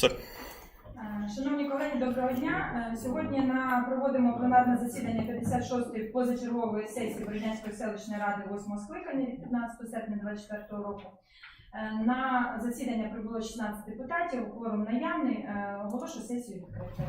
Все. Е, Шановні колеги, доброго дня. Е, Сьогодні на проводимо пленарне засідання 56-ї позачергової сесії Бородянської селищної ради 8 скликання від 15 серпня 2024 року. Е, На засідання прибуло 16 депутатів, кворум наявний. Оголошую сесію відкритою.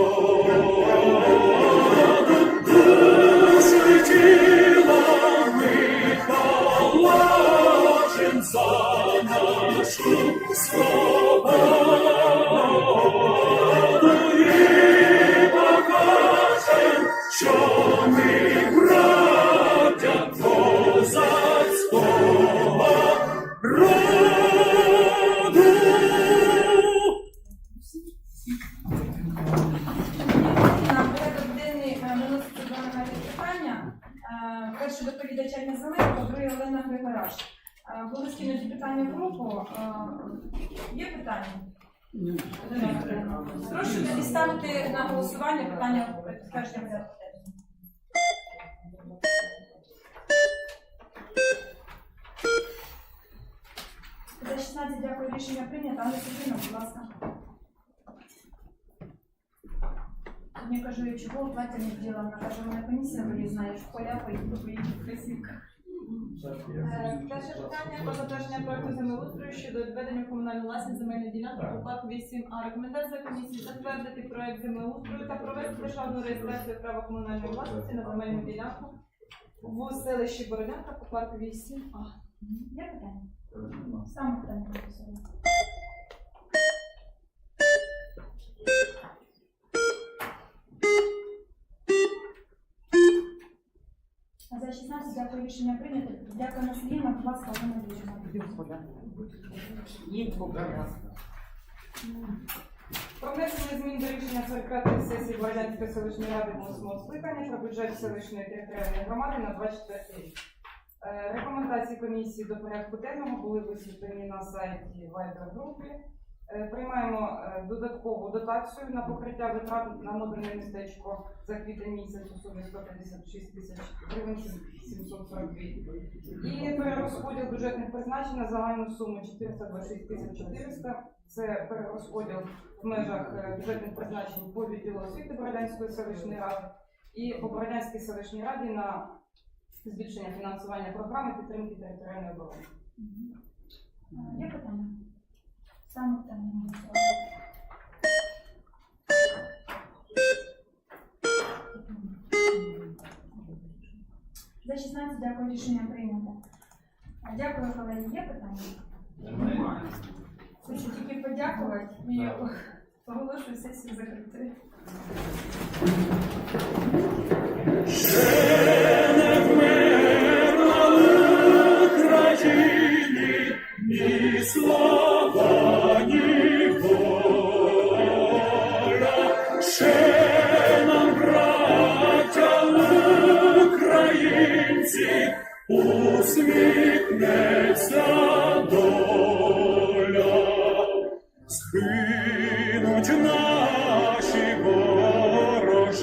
роду. Перше доповідач Аня Зеленко, друге Олена Григораш. Були скинуті питання в групу. Є питання? Прошу тоді ставити на голосування питання підтвердження порядку. За 16 дякую, рішення прийнято. Але Сергійна, будь ласка. Мне кажу, чого плаття не вділа, вона каже, мене комісія мені знаєш, в поля поїду, поїду в красівках. Е, Перше питання про затвердження проекту землеустрою щодо відведення в комунальну власність земельної ділянки по парку 8А. Рекомендація комісії затвердити проект землеустрою та провести державну реєстрацію права комунальної власності на земельну ділянку в селищі Бородянка по парку 8А. Є питання? Саме питання За 16 дякую, рішення прийнято. Дякую на Сергійна, будь ласка, Олена Вічна. Про внесення змін до рішення 45-ї сесії Бородянської селищної ради 8 скликання про бюджет селищної територіальної громади на 24 рік. Е, Рекомендації комісії до порядку денного були висвітлені на сайті Viber групи. Е, Приймаємо е, додаткову дотацію на покриття витрат на модульне містечко за квітень місяць у сумі 156 тисяч гривень 742. І перерозподіл бюджетних призначень на загальну суму 426 тисяч 400. Це перерозподіл в межах е, бюджетних призначень по відділу освіти Бородянської селищної ради і по Бородянській селищній раді на збільшення фінансування програми підтримки територіальної оборони. Є питання? Саме на голосування. За 16 дякую, рішення прийнято. А, Дякую, колеги. Є питання? Немає. Хочу тільки подякувати і оголошую сесію закритою. Усміхнеться доля, згинуть наші вороженьки,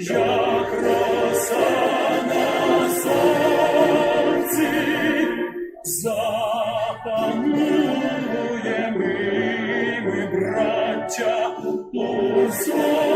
як роса на сонці, запануємо ми, браття, у своїй